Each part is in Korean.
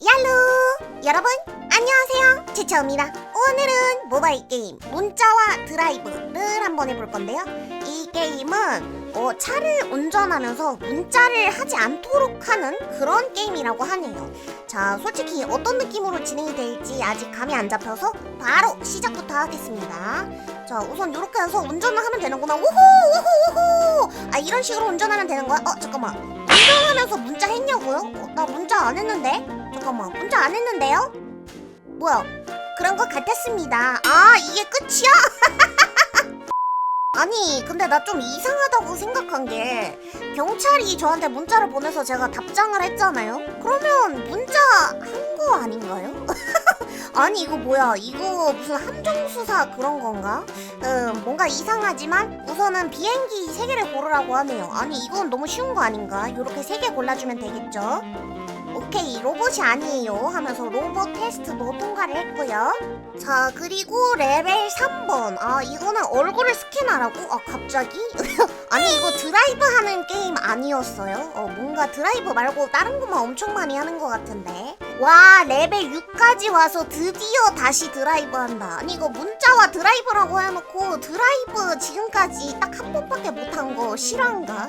얄루! 여러분, 안녕하세요. 제차입니다. 오늘은 모바일 게임 문자와 드라이브를 한번 해볼 건데요. 이 게임은 어, 차를 운전하면서 문자를 하지 않도록 하는 그런 게임이라고 하네요. 자, 솔직히 어떤 느낌으로 진행이 될지 아직 감이 안 잡혀서 바로 시작부터 하겠습니다. 자, 우선 이렇게 해서 운전을 하면 되는구나. 우후, 우후, 우후! 아, 이런 식으로 운전하면 되는 거야? 어, 잠깐만. 운전하면서 문자 했냐고요? 어, 나 문자 안 했는데? 잠깐만, 문자 안 했는데요? 뭐야? 그런 것 같았습니다. 아, 이게 끝이야? 아니, 근데 나 좀 이상하다고 생각한 게 경찰이 저한테 문자를 보내서 제가 답장을 했잖아요. 그러면 문자 한 거 아닌가요? 아니 이거 뭐야? 이거 무슨 함정 수사 그런 건가? 음, 뭔가 이상하지만 우선은 비행기 세 개를 고르라고 하네요. 아니 이건 너무 쉬운 거 아닌가? 이렇게 세개 골라주면 되겠죠? 오케이 로봇이 아니에요 하면서 로봇 테스트도 통과를 했고요. 자 그리고 레벨 3번 아 이거는 얼굴을 스캔하라고? 아 갑자기? 아니 이거 드라이브 하는 게임 아니었어요? 어 뭔가 드라이브 말고 다른 것만 엄청 많이 하는 것 같은데 와 레벨 6까지 와서 드디어 다시 드라이브 한다. 아니 이거 문자와 드라이브라고 해놓고 드라이브 지금까지 딱 한 번밖에 못한 거 실화인가?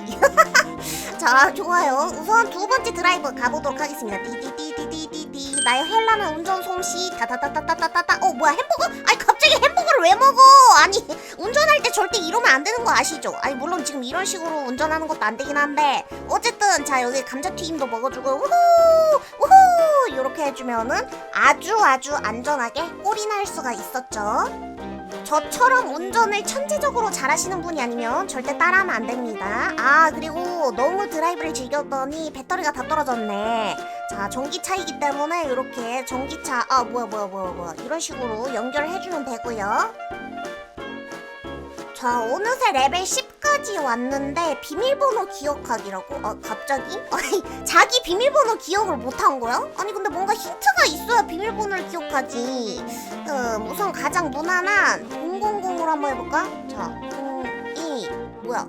자 좋아요. 우선 두 번째 드라이브 가보도록 하겠습니다. 디디디디디디디 나의 현란한 운전 솜씨. 다다다다다다다. 어 뭐야 햄버거? 아니 갑자기 햄버거를 왜 먹어? 아니 운전할 때 절대 이러면 안 되는 거 아시죠? 아니 물론 지금 이런 식으로 운전하는 것도 안 되긴 한데. 어쨌든 자 여기 감자튀김도 먹어주고. 우후! 우후 이렇게 해주면은 아주 아주 안전하게 꼴이 날 수가 있었죠. 저처럼 운전을 천재적으로 잘하시는 분이 아니면 절대 따라하면 안 됩니다. 아 그리고 너무 드라이브를 즐겼더니 배터리가 다 떨어졌네. 자 전기차이기 때문에 이렇게 전기차 아 뭐야 뭐야 뭐야 뭐야 이런 식으로 연결해주면 되고요. 자 어느새 레벨 10 까지 왔는데 비밀번호 기억하기라고? 아 갑자기? 아니 자기 비밀번호 기억을 못한 거야? 아니 근데 뭔가 힌트가 있어야 비밀번호를 기억하지. 음, 우선 가장 무난한 000으로 한번 해볼까? 자, 02 뭐야?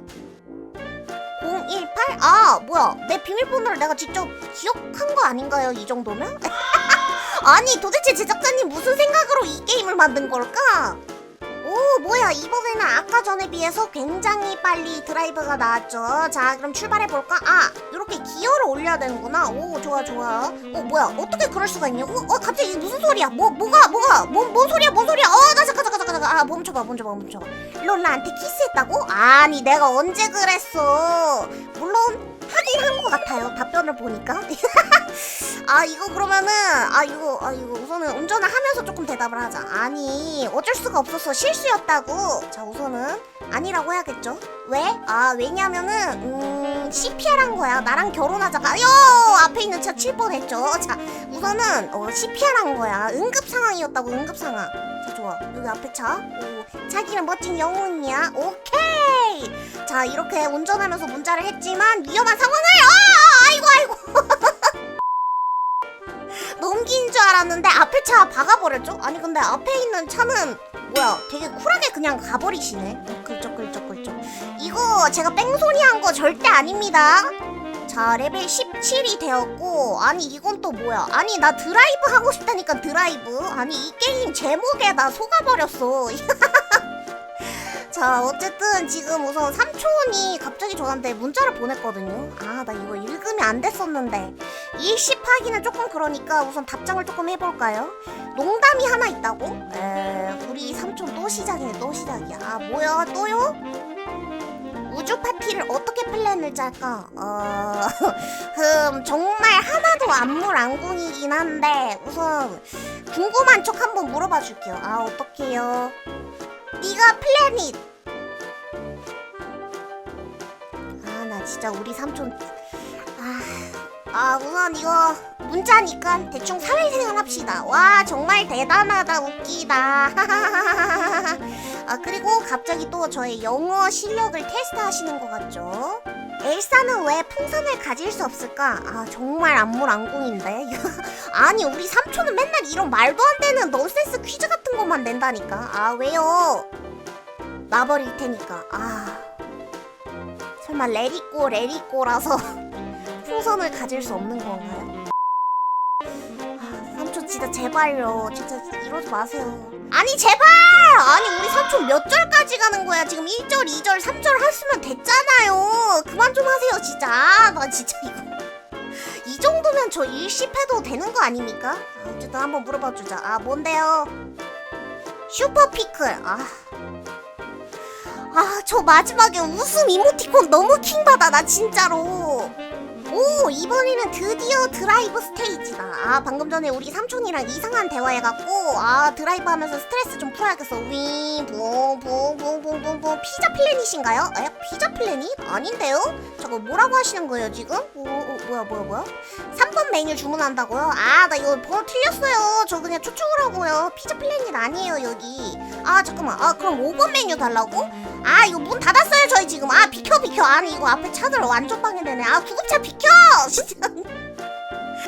018? 아 뭐야? 내 비밀번호를 내가 직접 기억한 거 아닌가요? 이 정도면? 아니 도대체 제작자님 무슨 생각으로 이 게임을 만든 걸까? 오 뭐야. 이번에는 아까 전에 비해서 굉장히 빨리 드라이브가 나왔죠. 자 그럼 출발해볼까? 아 이렇게 기어를 올려야 되는구나. 오 좋아 좋아. 어 뭐야. 어떻게 그럴 수가 있냐 어, 어 갑자기 무슨 소리야? 뭐 뭐가 뭐가? 뭔, 뭔 소리야? 뭔 소리야? 어나 잠깐 잠깐 잠깐 잠깐 아 멈춰봐 멈춰봐 멈춰봐. 롤라한테 키스했다고? 아니 내가 언제 그랬어? 물론 하긴 한 것 같아요 답변을 보니까. 아 이거 그러면은 아 이거 아 이거 우선은 운전을 하면서 조금 대답을 하자. 아니 어쩔 수가 없어서 실수였다고. 자 우선은 아니라고 해야겠죠. 왜? 아 왜냐면은 음 CPR 한 거야. 나랑 결혼하자가 요 앞에 있는 차 칠 뻔했죠. 자 우선은 어 CPR 한 거야. 응급 상황이었다고 응급 상황 자 좋아. 여기 앞에 차 오 자기는 멋진 영웅이야. 오케이! 자 이렇게 운전하면서 문자를 했지만 위험한 상황을 아 아이고 아이고. 넘긴 줄 알았는데 앞에 차 박아버렸죠? 아니 근데 앞에 있는 차는 뭐야 되게 쿨하게 그냥 가버리시네. 어, 글쩍글쩍글쩍 이거 제가 뺑소니 한 거 절대 아닙니다 자 레벨 17이 되었고 아니 이건 또 뭐야 아니 나 드라이브 하고 싶다니까 드라이브 아니 이 게임 제목에 나 속아버렸어 자 어쨌든 지금 우선 삼촌이 갑자기 저한테 문자를 보냈거든요 아 나 이거 읽으면 안 됐었는데 일시파기는 조금 그러니까 우선 답장을 조금 해볼까요? 농담이 하나 있다고? 에 우리 삼촌 또 시작이네 또 시작이야 아 뭐야 또요? 파티를 어떻게 플랜을 짤까? 어... 흠 정말 하나도 안물안궁이긴 한데 우선 궁금한 척 한번 물어봐 줄게요 아 어떡해요 네가 플래닛 아 나 진짜 우리 삼촌 아, 아 우선 이거 문자니까 대충 사회생활 합시다. 와 정말 대단하다. 웃기다. 아 그리고 갑자기 또 저의 영어 실력을 테스트하시는 것 같죠? 엘사는 왜 풍선을 가질 수 없을까? 아 정말 안물안궁인데? 아니 우리 삼촌은 맨날 이런 말도 안 되는 넌센스 퀴즈 같은 것만 낸다니까. 아 왜요? 놔버릴 테니까. 아 설마 레리꼬 레리꼬라서 풍선을 가질 수 없는 건가요? 아, 삼촌 진짜 제발요. 진짜 이러지 마세요. 아니 제발! 아니 우리 삼촌 몇 절까지 가는 거야? 지금 1절, 2절, 3절 했으면 됐잖아요. 그만 좀 하세요 진짜. 아, 나 진짜 이거. 이 정도면 저 일시해도 되는 거 아닙니까? 아, 어쨌든 한번 물어봐 주자. 아 뭔데요? 슈퍼 피클. 아. 아, 저 마지막에 웃음 이모티콘 너무 킹받아, 나 진짜로. 오, 이번에는 드디어 드라이브 스테이지다. 아, 방금 전에 우리 삼촌이랑 이상한 대화해갖고, 아, 드라이브 하면서 스트레스 좀 풀어야겠어. 윙, 붕, 붕, 붕, 붕, 붕, 붕. 피자 플래닛인가요? 에? 피자 플래닛? 아닌데요? 저거 뭐라고 하시는 거예요, 지금? 오, 오, 뭐야, 뭐야, 뭐야? 3번 메뉴 주문한다고요? 아, 나 이거 번호 틀렸어요. 저 그냥 하고요. 피자 플래닛 아니에요, 여기. 아, 잠깐만. 아, 그럼 5번 메뉴 달라고? 아, 이거 문 닫았어요, 저희 지금. 아, 비켜, 비켜. 아니, 이거 앞에 차들 완전 방해되네. 아, 구급차 비켜! 진짜.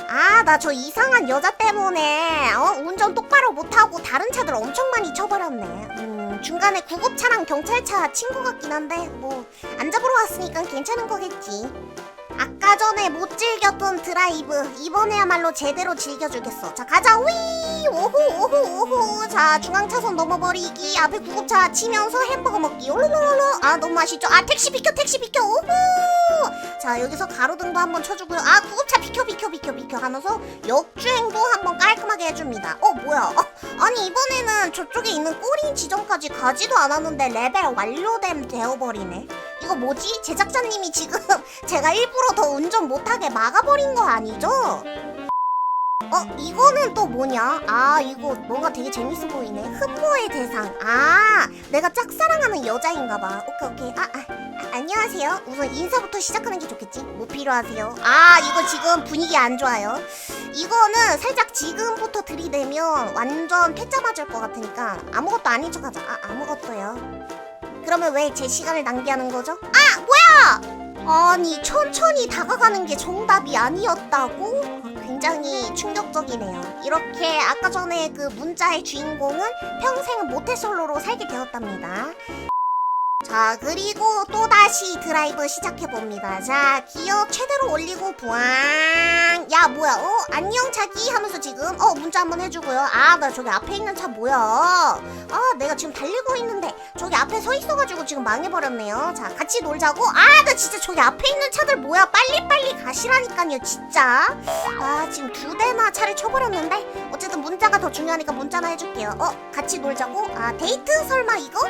아, 나 저 이상한 여자 때문에, 어? 운전 똑바로 못하고 다른 차들 엄청 많이 쳐버렸네. 음, 중간에 구급차랑 경찰차 친것 같긴 한데, 뭐, 안 잡으러 왔으니까 괜찮은 거겠지. 아까 전에 못 즐겼던 드라이브 이번에야말로 제대로 즐겨주겠어. 자 가자. 위! 오호 오호 오호. 자 중앙차선 넘어버리기. 앞에 구급차 치면서 햄버거 먹기. 올로로로 아 너무 맛있죠? 아 택시 비켜 택시 비켜. 오호. 자 여기서 가로등도 한번 쳐주고요. 아 구급차 비켜 비켜 비켜 비켜 하면서 역주행도 한번 깔끔하게 해줍니다. 어 뭐야? 어, 아니 이번에는 저쪽에 있는 꼬린 지점까지 가지도 않았는데 레벨 완료됨 되어버리네 이거 뭐지 제작자님이 지금 제가 일부러 더 운전 못하게 막아버린 거 아니죠? 어 이거는 또 뭐냐? 아 이거 뭔가 되게 재밌어 보이네. 흠모의 대상. 아 내가 짝사랑하는 여자인가 봐. 오케이 오케이. 아, 아, 아, 안녕하세요. 우선 인사부터 시작하는 게 좋겠지? 뭐 필요하세요? 아 이거 지금 분위기 안 좋아요. 이거는 살짝 지금부터 들이대면 완전 퇴짜 맞을 것 같으니까 아무것도 아닌 척 하자. 아 아무것도요. 그러면 왜 제 시간을 낭비하는 거죠? 아 뭐야? 아니 천천히 다가가는 게 정답이 아니었다고? 굉장히 충격적이네요. 이렇게 아까 전에 그 문자의 주인공은 평생 모태솔로로 살게 되었답니다. 자 그리고 또다시 드라이브 시작해봅니다. 자 기어 최대로 올리고 부앙. 야 뭐야? 어 안녕 자기 하면서 지금. 어 문자 한번 해주고요. 아 나 저기 앞에 있는 차 뭐야? 아 내가 지금 달리고 있는데 저기 앞에 서 있어가지고 지금 망해버렸네요. 자 같이 놀자고. 아 나 진짜 저기 앞에 있는 차들 뭐야? 빨리빨리 가시라니까요 진짜. 아 지금 두 대나 차를 쳐버렸는데 어쨌든 문자가 더 중요하니까 문자나 해줄게요. 어 같이 놀자고. 아 데이트? 설마 이거?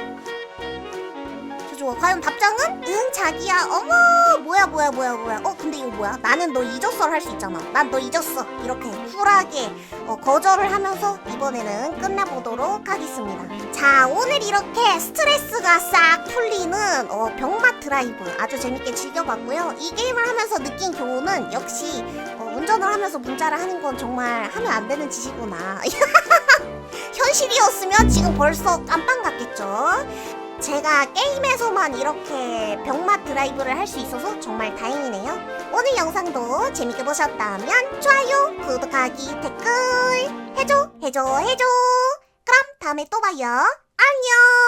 과연 답장은? 응, 자기야. 어머, 뭐야, 뭐야, 뭐야, 뭐야. 어, 근데 이거 뭐야? 나는 너 잊었어 할수 있잖아. 난 너 잊었어. 이렇게 쿨하게 어, 거절을 하면서 이번에는 끝내보도록 하겠습니다. 자, 오늘 이렇게 스트레스가 싹 풀리는 어, 병맛 드라이브 아주 재밌게 즐겨봤고요. 이 게임을 하면서 느낀 교훈은 역시 어, 운전을 하면서 문자를 하는 건 정말 하면 안 되는 짓이구나. 현실이었으면 지금 벌써 깜빵 갔겠죠. 제가 게임에서만 이렇게 병맛 드라이브를 할 수 있어서 정말 다행이네요. 오늘 영상도 재밌게 보셨다면 좋아요, 구독하기, 댓글 해줘, 해줘, 해줘. 그럼 다음에 또 봐요. 안녕!